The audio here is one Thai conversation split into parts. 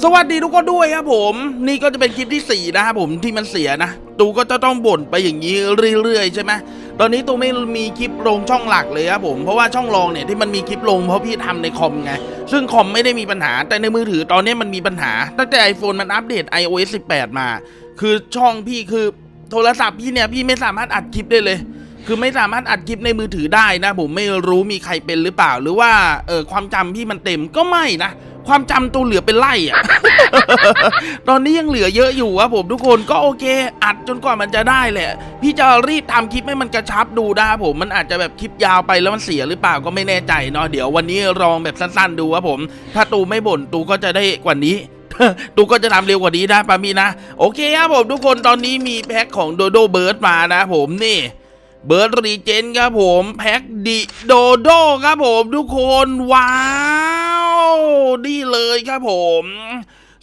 สวัสดีทุกคนด้วยครับผม นี่ก็จะเป็นคลิปที่ 4 นะครับผมที่มันเสียนะ ตูก็จะต้องบ่นไปอย่างนี้เรื่อยๆใช่ไหมตอนนี้ตูไม่มีคลิปลงช่องหลักเลยครับผมเพราะว่าช่องรองเนี่ยที่มันมีคลิปลงเพราะพี่ทำในคอมไง ซึ่งคอมไม่ได้มีปัญหาแต่ในมือถือตอนนี้มันมีปัญหา ตั้งแต่ iPhone มันอัปเดต iOS 18 มา คือช่องพี่คือโทรศัพท์พี่เนี่ยพี่ไม่สามารถอัดคลิปได้เลย คือไม่สามารถอัดคลิปในมือถือได้นะ ผมไม่รู้มีใครเป็นหรือเปล่า หรือว่าเออความจำพี่มันเต็มก็ไม่นะ ความจำตัวเหลือเป็นไล่อะตอนนี้ยังเหลือเยอะอยู่ครับผมทุกคนก็โอเค อัดจนกว่ามันจะได้แหละ พี่จะรีบทำคลิปให้มันกระชับดูได้ครับผมมันอาจจะแบบคลิปยาวไปแล้วมันเสียหรือเปล่าก็ไม่แน่ใจเนาะเดี๋ยววันนี้ลองแบบสั้นๆ ดูครับผม ถ้าตูไม่บ่นตูก็จะได้กว่านี้ตูก็จะทำเร็วกว่านี้นะปามีนะ โอเคครับผมทุกคนตอนนี้มีแพ็คของโดโดเบิร์ดมานะผมนี่เบิร์ดรีเจนครับผม แพ็คดิโดโดครับผมทุกคนว้า นี่เลยครับผม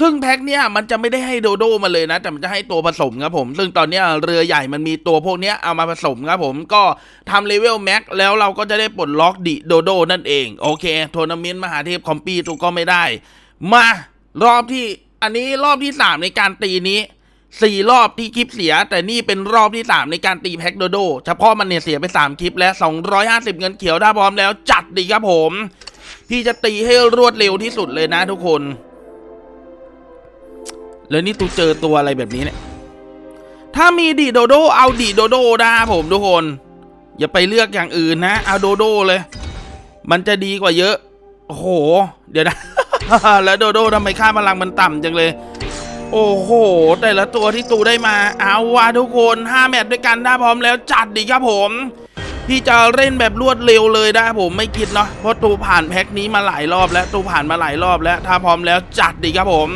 ซึ่งแพ็คเนี้ยมันจะไม่ได้ให้โดโดมาเลยนะ แต่มันจะให้ตัวผสมครับผม ซึ่งตอนเนี้ยเรือใหญ่มันมีตัวพวกเนี้ยเอามาผสมครับผมก็ทำเลเวลแม็กแล้วเราก็จะได้ปลดล็อกดิโดโดนั่นเอง โอเคทัวร์นาเมนต์มหาเทพคอมปีตัวก็ไม่ได้ มารอบที่อันนี้รอบที่สามในการตีนี้สี่รอบที่คลิปเสีย แต่นี่เป็นรอบที่ 3 ในการตีแพ็กโดโดเฉพาะมันเนี่ยเสียไป 3 คลิปและ250 เงินเขียวถ้าพร้อมแล้วจัดดีครับผม พี่จะตีให้รวดเร็วที่สุดเลยนะทุกคน แล้วนี่ตูเจอตัวอะไรแบบนี้เนี่ย ถ้ามีดีโดโดเอาดีโดโดนะครับผมทุกคน อย่าไปเลือกอย่างอื่นนะ เอาโดโดเลย มันจะดีกว่าเยอะ โอ้โห เดี๋ยวนะ แล้วโดโดทำไมค่าพลังมันต่ำจังเลย โอ้โห แต่ละตัวที่ตูได้มา เอาว่ะทุกคน5แมตช์ด้วยกันถ้าพร้อมแล้วจัดดีครับผม พี่จะเล่นแบบรวดเร็วเลยนะผมไม่คิดเนาะเพราะตูผ่านแพ็คนี้มาหลายรอบแล้วตูผ่านมาหลายรอบแล้วถ้าพร้อมแล้วจัดดีครับผม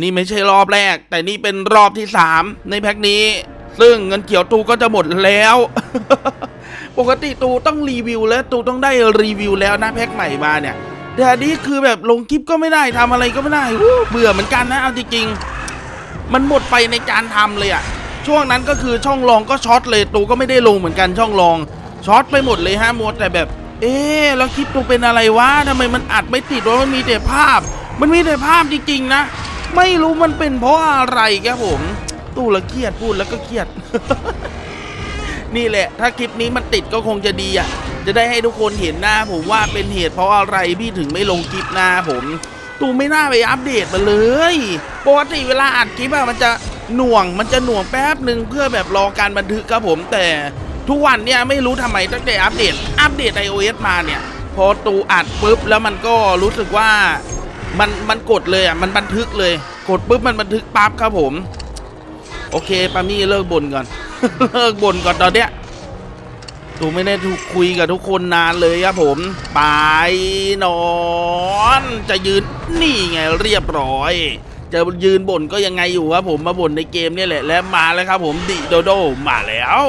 นี่ไม่ใช่รอบแรก แต่นี่เป็นรอบที่ 3 ในแพ็คนี้ ซึ่งเงินเขียวตูก็จะหมดแล้ว ปกติตูต้องรีวิวแล้วตูต้องได้รีวิวแล้วนะแพ็คใหม่มาเนี่ยแต่อันนี้คือแบบลงคลิปก็ไม่ได้ทำอะไรก็ไม่ได้เบื่อเหมือนกันนะเอาจริงๆมันหมดไปในการทำเลยอะ ช่วงนั้นก็คือช่องรองก็ช็อตเลยตูก็ไม่ได้ลงเหมือนกันช่องรองช็อตไปหมดเลยฮะมัวแต่แบบ เอ๊แล้วคลิปตูเป็นอะไรวะทำไมมันอัดไม่ติดวะมันมีแต่ภาพ มันมีแต่ภาพจริงๆนะ ไม่รู้มันเป็นเพราะอะไรครับผม ตู้ละเครียดพูดแล้วก็เครียด นี่แหละ ถ้าคลิปนี้มันติดก็คงจะดีอะจะได้ให้ทุกคนเห็นหน้าผมว่าเป็นเหตุเพราะอะไรพี่ถึงไม่ลงคลิปหน้าผม ตูไม่น่าไปอัปเดตมาเลย ปกติเวลาอัดคลิปอะมันจะ หน่วงมันจะหน่วงแป๊บหนึ่งเพื่อแบบรอการบันทึกครับผมแต่ทุกวันเนี่ยไม่รู้ทำไมตั้งแต่อัปเดต อัปเดต iOS มาเนี่ย พอตูอัดปุ๊บแล้วมันก็รู้สึกว่ามันมันกดเลยอะมันบันทึกเลย กดปุ๊บมันบันทึกปั๊บครับผม โอเคปามี่เลิกบ่นก่อน เลิกบ่นก่อนตอนเนี้ยตูไม่ได้ถูกคุยกับทุกคนนานเลยครับผมไปนอน จะยืนนี่ไงเรียบร้อย จะยืนบ่นก็ยังไงอยู่ครับผมมาบ่นในเกมนี่แหละและมาแล้วครับผมดิโดโดมาแล้ว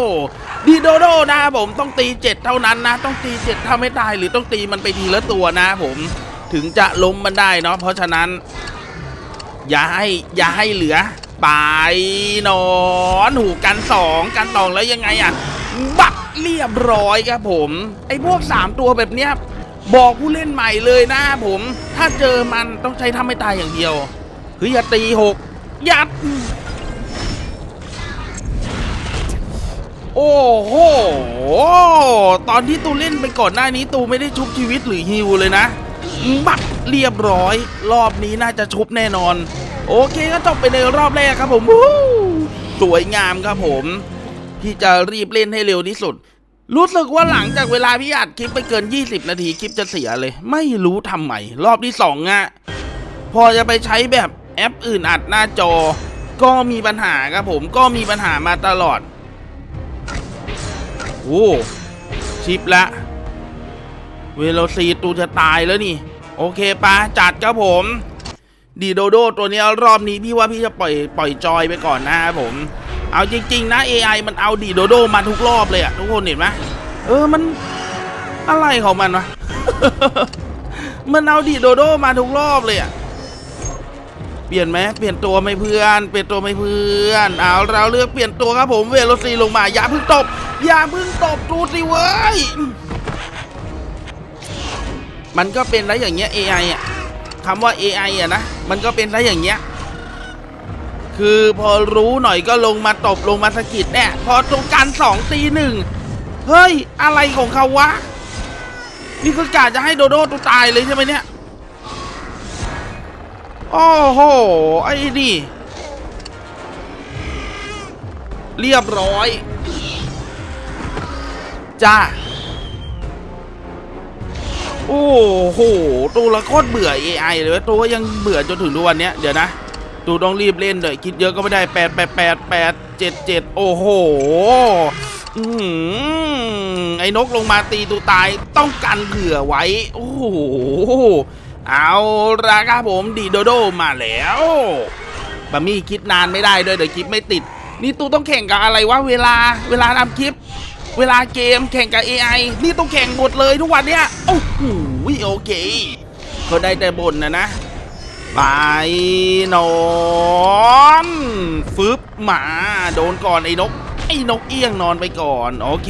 ดิโดโดนะครับผมต้องตีเจ็ดเท่านั้นนะ ต้องตีเจ็ดถ้าไม่ตายหรือต้องตีมันไปทีละตัวนะครับผมถึงจะล้มมันได้เนาะเพราะฉะนั้น อย่าให้อย่าให้เหลือไปนอนหูกันสองกันสองแล้วยังไงอะบักเรียบร้อยครับผม ไอ้พวก 3 ตัวแบบเนี้ยบอกผู้เล่นใหม่เลยนะผม ถ้าเจอมันต้องใช้ทำไม่ตายอย่างเดียว เฮ้ยอย่าตีหกยัด โอ้โห ตอนที่ตูเล่นไปก่อนหน้านี้ตูไม่ได้ชุบชีวิตหรือฮิวเลยนะ บักเรียบร้อย รอบนี้น่าจะชุบแน่นอน โอเคก็จบไปในรอบแรกครับผมวู้สวยงามครับผมพี่จะรีบเล่นให้เร็วที่สุด รู้สึกว่าหลังจากเวลาพี่อัดคลิปไปเกิน 20 นาทีคลิปจะเสียเลย ไม่รู้ทำไมรอบที่สองอะพอจะไปใช้แบบ แอปอื่นอัดหน้าจอ ก็มีปัญหาครับผมก็มีปัญหามาตลอดโอ้ชิปละเวโลซีตูจะตายแล้วนี่ โอเคปะจัดครับผม ดีโดโดตัวนี้รอบนี้พี่ว่าพี่จะปล่อยปล่อยจอยไปก่อนนะครับผม เอาจริง ๆ นะ AI มันเอาดีโดโดมาทุกรอบเลยอะทุกคนเห็นไหมเออมันอะไรของมันวะ มันเอาดีโดโดมาทุกรอบเลยอะ เปลี่ยนไหมเปลี่ยนตัวไม่เพื่อน เปลี่ยนตัวไม่เพื่อน เอาเราเลือกเปลี่ยนตัวครับผม เวโรซีลงมา อย่าเพิ่งตบ อย่าเพิ่งตบดูสิเว้ย มันก็เป็นแล้วอย่างเงี้ย AI อะคำว่า AI อะนะ มันก็เป็นซะอย่างเงี้ย คือพอรู้หน่อยก็ลงมาตบลงมาสะกิดเนี่ย พอตรงการสองตีหนึ่ง เฮ้ย อะไรของเขาวะ นี่คือกาจะให้โดโดตัวตายเลยใช่ไหมเนี่ย โอ้โห ไอ้นี่ เรียบร้อย จ้า โอ้โห ตัวละโคตรเบื่อ AI เลยว้ยตัวยังเบื่อจนถึงทุกวันนี้เดี๋ยวนะตูต้องรีบเล่นเลยคิดเยอะก็ไม่ได้แปดแปดแปดแปดเจ็ดเจ็ดโอ้โหอือหือไอ้นกลงมาตีตูตายต้องกันเผื่อไว้ โอ้โห เอาราคาผมดีโดโดมาแล้วบะมี่คิดนานไม่ได้ด้วยเดี๋ยวคลิปไม่ติด นี่ตูต้องแข่งกับอะไรวะเวลาเวลาทำคลิป เวลาเกมแข่งกับ AI นี่ต้องแข่งหมดเลยทุกวันเนี้ยโอ้โหโอเคก็ได้แต่บ่นนะนะไปนอนฟึบหมาโดนก่อนไอ้นก ไอ้นกเอี้ยงนอนไปก่อน โอเค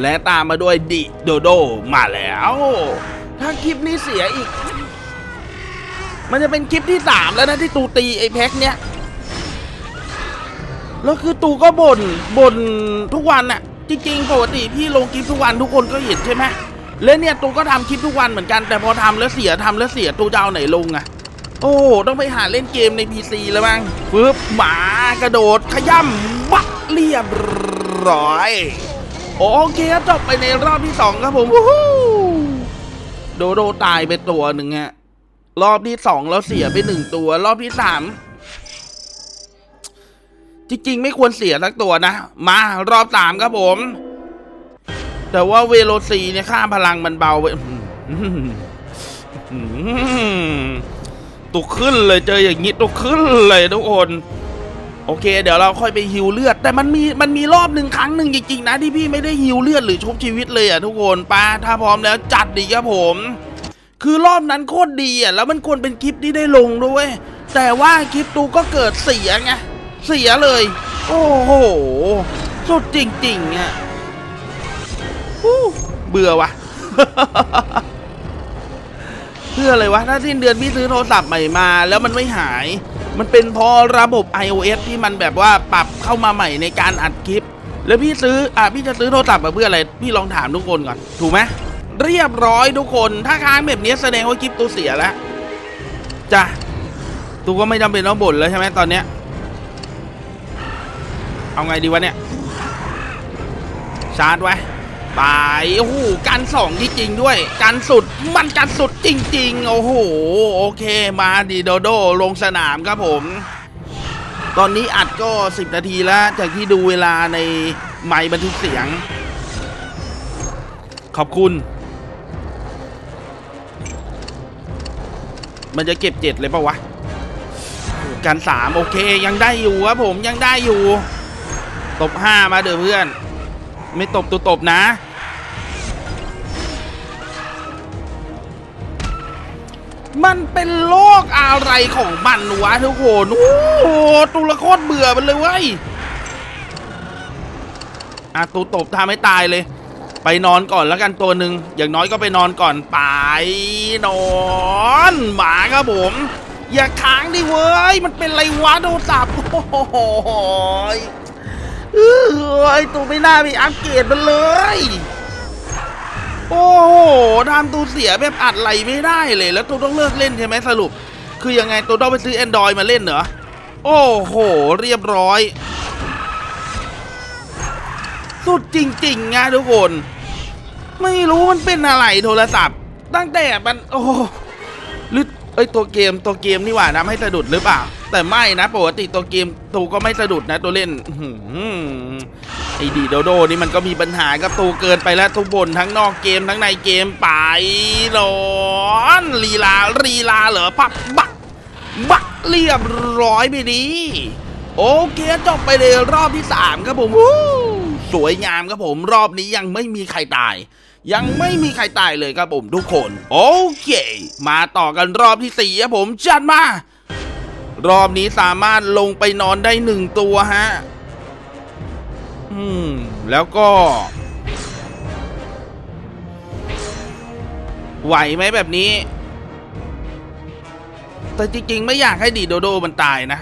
และตามมาด้วยดิโดโดมาแล้ว ถ้าคลิปนี้เสียอีก มันจะเป็นคลิปที่สามแล้วนะที่ตูตีไอ้แพ็คเนี้ยแล้วคือตูก็บ่นบ่นทุกวันอะจริงๆปกติพี่ลงคลิปทุกวันทุกคนก็เห็นใช่ไหมแล้วเนี่ยตูก็ทำคลิปทุกวันเหมือนกันแต่พอทำแล้วเสียทำแล้วเสียตูจะเอาไหนลงอะโอ้ต้องไปหาเล่นเกมใน PC แล้วมั้งปึ๊บหมากระโดดขย่ำบักเรียบร้อย โอเคจบไปในรอบที่สองครับผมโดโดตายไปตัวหนึ่งฮะ รอบที่สองเราเสียไปหนึ่งตัว รอบที่สามจริงๆ ไม่ควรเสียสักตัวนะ มารอบสามครับผม แต่ว่าเวโรซีเนี่ยค่าพลังมันเบาไปตุกขึ้นเลยเจออย่างงี้ตุกขึ้นเลยทุกคน โอเค เดี๋ยวเราค่อยไปฮิวเลือด แต่มันมีมันมีรอบหนึ่งครั้งหนึ่งจริงๆนะที่พี่ไม่ได้ฮิวเลือดหรือชุบชีวิตเลยอะทุกคนปาถ้าพร้อมแล้วจัดดีครับผม คือรอบนั้นโคตรดีอะแล้วมันควรเป็นคลิปที่ได้ลงด้วย แต่ว่าคลิปตูก็เกิดเสียไงเสียเลย โอ้โห สุดจริงๆอะเบื่อวะเพื่ออะไรวะ ถ้าสิ้นเดือนพี่ซื้อโทรศัพท์ใหม่มา แล้วมันไม่หาย มันเป็นพราะระบบ iOS ที่มันแบบว่าปรับเข้ามาใหม่ในการอัดคลิป แล้วพี่ซื้อ อะพี่จะซื้อโทรศัพท์มาเพื่ออะไร พี่ลองถามทุกคนก่อน ถูกไหม เรียบร้อยทุกคน ถ้าค้างแบบนี้แสดงว่าคลิปตัวเสียแล้วจ้ะตูก็ไม่จำเป็นต้องบ่นแล้วใช่ไหมตอนเนี้ย เอาไงดีวะเนี่ย ชาร์จไว้ไปโอ้โหกันสองจริงๆด้วยกันสุดมันกันสุดจริง ๆ โอ้โห โอเค มาดีโดโดลงสนามครับผม ตอนนี้อัดก็ 10 นาทีแล้วจากที่ดูเวลาในไมค์บันทึกเสียง ขอบคุณ มันจะเก็บเจ็ดเลยปะวะกันสามโอเคยังได้อยู่ครับผมยังได้อยู่ ตบห้ามาเด้อเพื่อน ไม่ตบตัวตบนะ มันเป็นโรคอะไรของมันวะทุกคนโอ้โหตัวละคตรเบื่อมันเลยเว้ยอะตัวตบทำให้ตายเลย ไปนอนก่อนแล้วกันตัวหนึ่งอย่างน้อยก็ไปนอนก่อนไปนอนหมาครับผม อย่าค้างดิเว้ย มันเป็นไรวะโดนสับโอ้โหเอ้ยตัวไม่น่าไปอัปเกรดมันเลย โอ้โหทำตัวเสียแบบอัดไหลไม่ได้เลย แล้วตัวต้องเลิกเล่นใช่ไหมสรุป คือยังไงตัวต้องไปซื้อ Android มาเล่นเหรอโอ้โห เรียบร้อย สุดจริงๆนะทุกคน ไม่รู้มันเป็นอะไรโทรศัพท์ ตั้งแต่มันโอ้หรือเอ้ยตัวเกมตัวเกมนี่หว่านะให้สะดุดหรือเปล่า แต่ไม่นะปกติตัวเกมตูก็ไม่สะดุดนะ ตัวเล่นอื้อหือไอ้ดีโดโดนี่มันก็มีปัญหากับตูเกินไปแล้วทุกบนทั้งนอกเกมทั้งในเกมไปร้อนลีลาลีลาเหรอปักบักบักเรียบร้อยไปดีโอเคจบไปในรอบที่ 3 ครับผมวู้ สวยงามครับผมรอบนี้ยังไม่มีใครตาย ยังไม่มีใครตายเลยครับผมทุกคน โอเค มาต่อกันรอบที่4ครับผมจัดมา รอบนี้สามารถลงไปนอนได้หนึ่งตัวฮะอืมแล้วก็ ไหวไหมแบบนี้ แต่จริงๆ ไม่อยากให้ดีโดโดมันตายนะ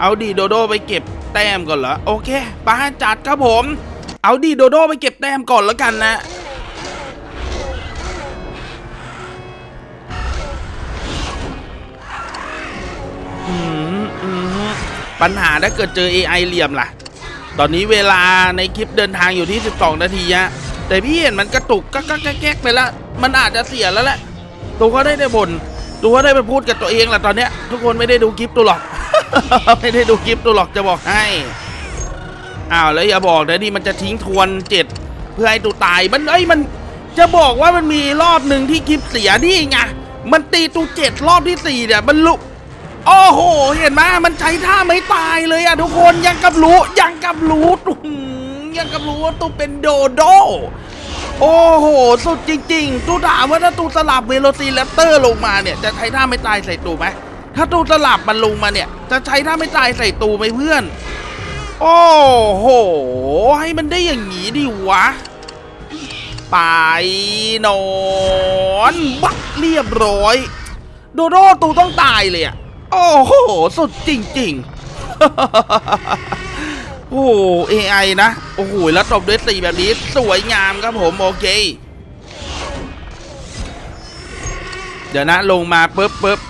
เอาดีโดโดไปเก็บ แต้มก่อนเหรอ โอเคป้าจัดครับผม เอาดีโดโดไปเก็บแต้มก่อนแล้วกันนะปัญหาถ้าเกิดเจอ AI เหลี่ยมล่ะ ตอนนี้เวลาในคลิปเดินทางอยู่ที่ 12 นาทีฮะ แต่พี่เห็นมันกระตุกก็ก็แก๊กไปแล้วมันอาจจะเสียแล้วแหละ ตัวก็ได้ได้บ่นตัวก็ได้ไปพูดกับตัวเองแหละตอนเนี้ย ทุกคนไม่ได้ดูคลิปตัวหรอก ไม่ได้ดูคลิปตัวหรอกจะบอกให้อ้าวแล้วอย่าบอกนะนี่มันจะทิ้งทวนเจ็ดเพื่อให้ตัวตายมันเอ้ยมันจะบอกว่ามันมีรอบหนึ่งที่คลิปเสียนี่ไงมันตีตูเจ็ดรอบที่สี่เนี่ยมันลุโอ้โห เห็นไหมมันใช้ท่าไม่ตายเลยอะทุกคนยังกับรู้ยังกับรู้ยังกับรู้ว่าตูเป็นโดโดโอ้โห สุดจริง ๆ ตูถามว่าถ้าตูสลับเวโรซีแรปเตอร์ลงมาเนี่ย จะใช้ท่าไม่ตายใส่ตูไหม ถ้าตูสลับมันลงมาเนี่ย จะใช้ท่าไม่ตายใส่ตูไหมเพื่อน โอ้โห ให้มันได้อย่างนี้ดิวะ ไปนอนบักเรียบร้อย โดโดตูต้องตายเลยอะโอ้โห สุดจริงๆ โอ้โห AI นะ โอ้โห แล้วตบด้วยสีแบบนี้ สวยงามครับผมโอเคเดี๋ยวนะลงมาปุ๊บปุ๊บ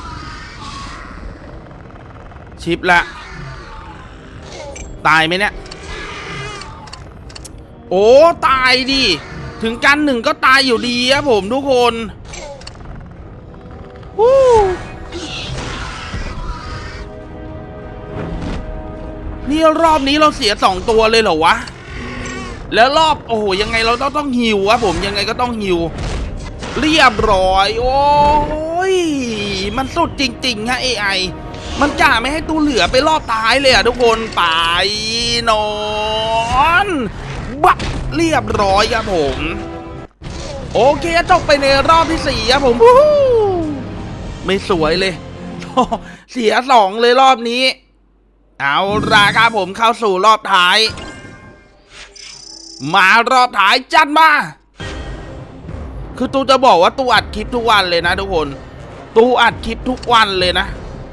ชิปละ ตายไหมเนี่ย โอ้ ตายดิ ถึงกันหนึ่งก็ตายอยู่ดีครับผมทุกคนวู้นี่รอบนี้เราเสียสองตัวเลยเหรอวะ แล้วรอบโอ้โหยังไงเราต้องต้องหิวครับผมยังไงก็ต้องหิว เรียบร้อย โอ้ยมันสุดจริง ๆ ฮะ AI มันจ่าไม่ให้ตู้เหลือไปรอบท้ายเลยอะทุกคนไปนอนบักเรียบร้อยครับผม โอเคจบไปในรอบที่สี่ครับผมไม่สวยเลย เสียสองเลยรอบนี้ เอาราคาผมเข้าสู่รอบท้าย มารอบท้ายจัดมา คือตูจะบอกว่าตูอัดคลิปทุกวันเลยนะทุกคน ตูอัดคลิปทุกวันเลยนะ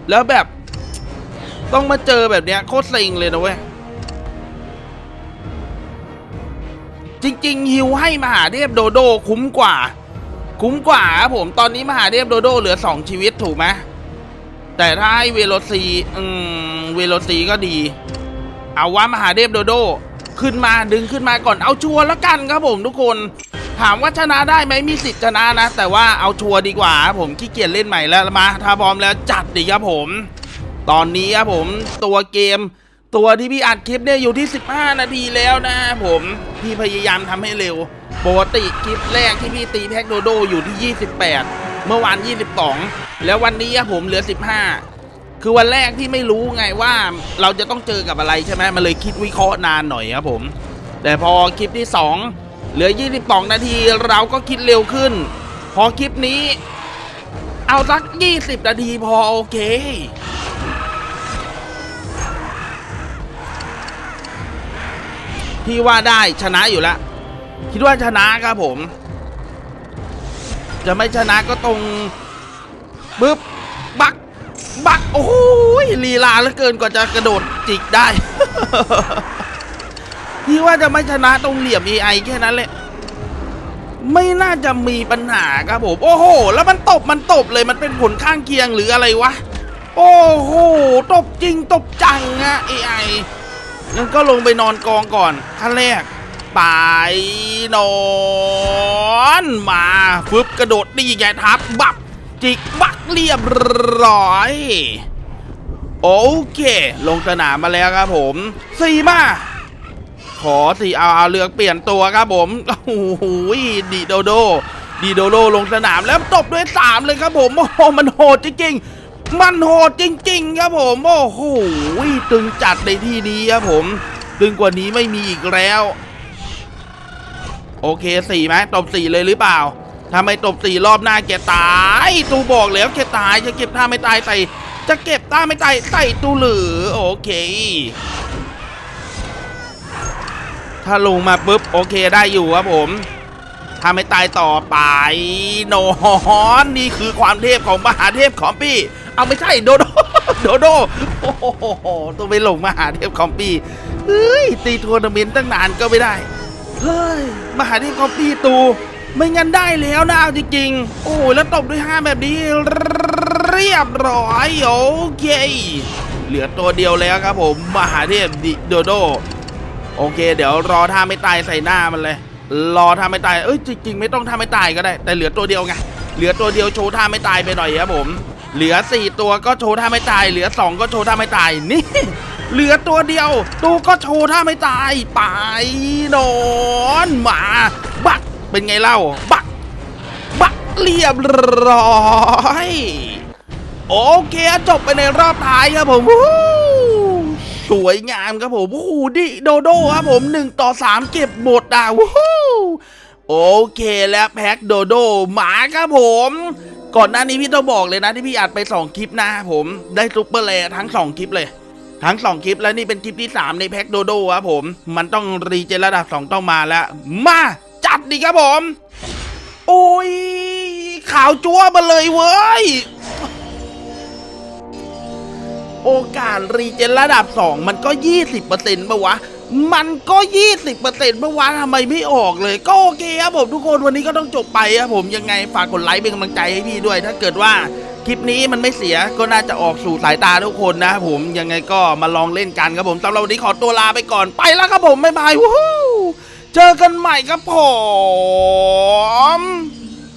แล้วแบบ ต้องมาเจอแบบเนี้ยโคตรเซ็งเลยนะเว้ย จริง ๆ ฮิวให้มหาเทพโดโดคุ้มกว่า คุ้มกว่าครับผมตอนนี้มหาเทพโดโดเหลือ2ชีวิตถูกไหมแต่ถ้าให้เวโรซีอืมเวโรซีก็ดี เอาว่ามหาเทพโดโด ขึ้นมาดึงขึ้นมาก่อนเอาชัวร์แล้วกันครับผมทุกคน ถามว่าชนะได้ไหมมีสิทธิ์ชนะนะ แต่ว่าเอาชัวร์ดีกว่าครับผมขี้เกียจเล่นใหม่แล้วมาถ้าพร้อมแล้วจัดดิครับผม ตอนนี้ครับผมตัวเกม ตัวที่พี่อัดคลิปเนี่ยอยู่ที่ 15 นาทีแล้วนะผมพี่พยายามทำให้เร็วปกติคลิปแรกที่พี่ตีแพ็กโดโดอยู่ที่ 28 เมื่อวาน 22 แล้ววันนี้ครับผมเหลือ 15คือวันแรกที่ไม่รู้ไงว่าเราจะต้องเจอกับอะไรใช่ไหมมันเลยคิดวิเคราะห์นานหน่อยครับผม แต่พอคลิปที่ 2 เหลือ 22 นาทีเราก็คิดเร็วขึ้น พอคลิปนี้ เอาสัก 20 นาทีพอโอเคพี่ว่าได้ชนะอยู่แล้ว คิดว่าชนะครับผม จะไม่ชนะก็ตรงปึ๊บ บัก บัก โอ้โหลีลาเหลือเกินกว่าจะกระโดดจิกได้ พี่ว่าจะไม่ชนะตรงเหลี่ยม AI แค่นั้นแหละ ไม่น่าจะมีปัญหาครับผม โอ้โห แล้วมันตบมันตบเลยมันเป็นผลข้างเคียงหรืออะไรวะ โอ้โห ตบจริงตบจังอะ AI งั้นก็ลงไปนอนกองก่อนขั้นแรกไปนอนมาฟึบกระโดดดีไงทับบับจิกบักเรียบร้อย โอเค ลงสนามมาแล้วครับผมสี่มา ขอสี่เอาเอาเลือกเปลี่ยนตัวครับผมโอ้โหดีโดโด ดีโดโดลงสนามแล้วตบด้วยสามเลยครับผมโอ้โหมันโหดจริงๆ มันโหดจริง ๆ ครับผมโอ้โหตึงจัดในที่นี้ครับผมตึงกว่านี้ไม่มีอีกแล้ว โอเคสี่ไหมตบสี่เลยหรือเปล่าถ้าไม่ตบสี่รอบหน้าแกตายตูบอกแล้วแกตายจะเก็บท่าไม่ตายใส่จะเก็บท่าไม่ตายใส่ตูหรือโอเค ถ้าลงมาปุ๊บโอเคได้อยู่ครับผมถ้าไม่ตายต่อไปโนฮอนนี่คือความเทพของมหาเทพของพี่เอาไม่ใช่โดโดโดโดโอ้โหต้องไปหลงมหาเทพของพี่เฮ้ยตีทัวร์นาเมนต์ตั้งนานก็ไม่ได้เฮ้ยมหาเทพของพี่ตู ไม่งั้นได้แล้วนะเอาจริงๆ โอ้ยแล้วตบด้วยห้าแบบนี้เรียบร้อยโอเค เหลือตัวเดียวแล้วครับผมมหาเทพดิโดโด โอเค เดี๋ยวรอท่าไม่ตายใส่หน้ามันเลย รอท่าไม่ตายเอ้ยจริงๆไม่ต้องท่าไม่ตายก็ได้ แต่เหลือตัวเดียวไงเหลือตัวเดียวโชว์ท่าไม่ตายไปหน่อยครับผม เหลือสี่ตัวก็โชว์ท่าไม่ตาย เหลือสองก็โชว์ท่าไม่ตายนี่ เหลือตัวเดียวตูก็โชว์ท่าไม่ตายไปนอนมา บักเป็นไงเล่าบักบักเรียบร้อย โอเคจบไปในรอบท้ายครับผม วู้สวยงามครับผมโอ้โหดิโดโดครับผม1ต่อ3เก็บหมดอะวู้โอเคแล้วแพ็คโดโดหมาครับผม ก่อนหน้านี้พี่ต้องบอกเลยนะที่พี่อัดไป 2 คลิปนะครับผมได้ซุปเปอร์แลทั้ง 2 คลิปเลย ทั้ง 2 คลิปแล้วนี่เป็นคลิปที่ 3 ในแพ็คโดโดครับผม มันต้องรีเจนระดับ 2 ต้องมาแล้ว มา จัดดิครับผม โอ้ยขาวจั่วมาเลยเว้ย โอกาสรีเจนระดับ 2 มันก็ 20%ปะวะ มันก็ 20%ปะวะทำไมไม่ออกเลย ก็โอเคครับผมทุกคนวันนี้ก็ต้องจบไปครับผมยังไงฝากกดไลค์เป็นกำลังใจให้พี่ด้วย ถ้าเกิดว่าคลิปนี้มันไม่เสียก็น่าจะออกสู่สายตาทุกคนนะครับผมยังไงก็มาลองเล่นกันครับผมสำหรับวันนี้ขอตัวลาไปก่อนไปแล้วครับผมบ๊ายบายวู้ฮู้เจอกันใหม่ครับผม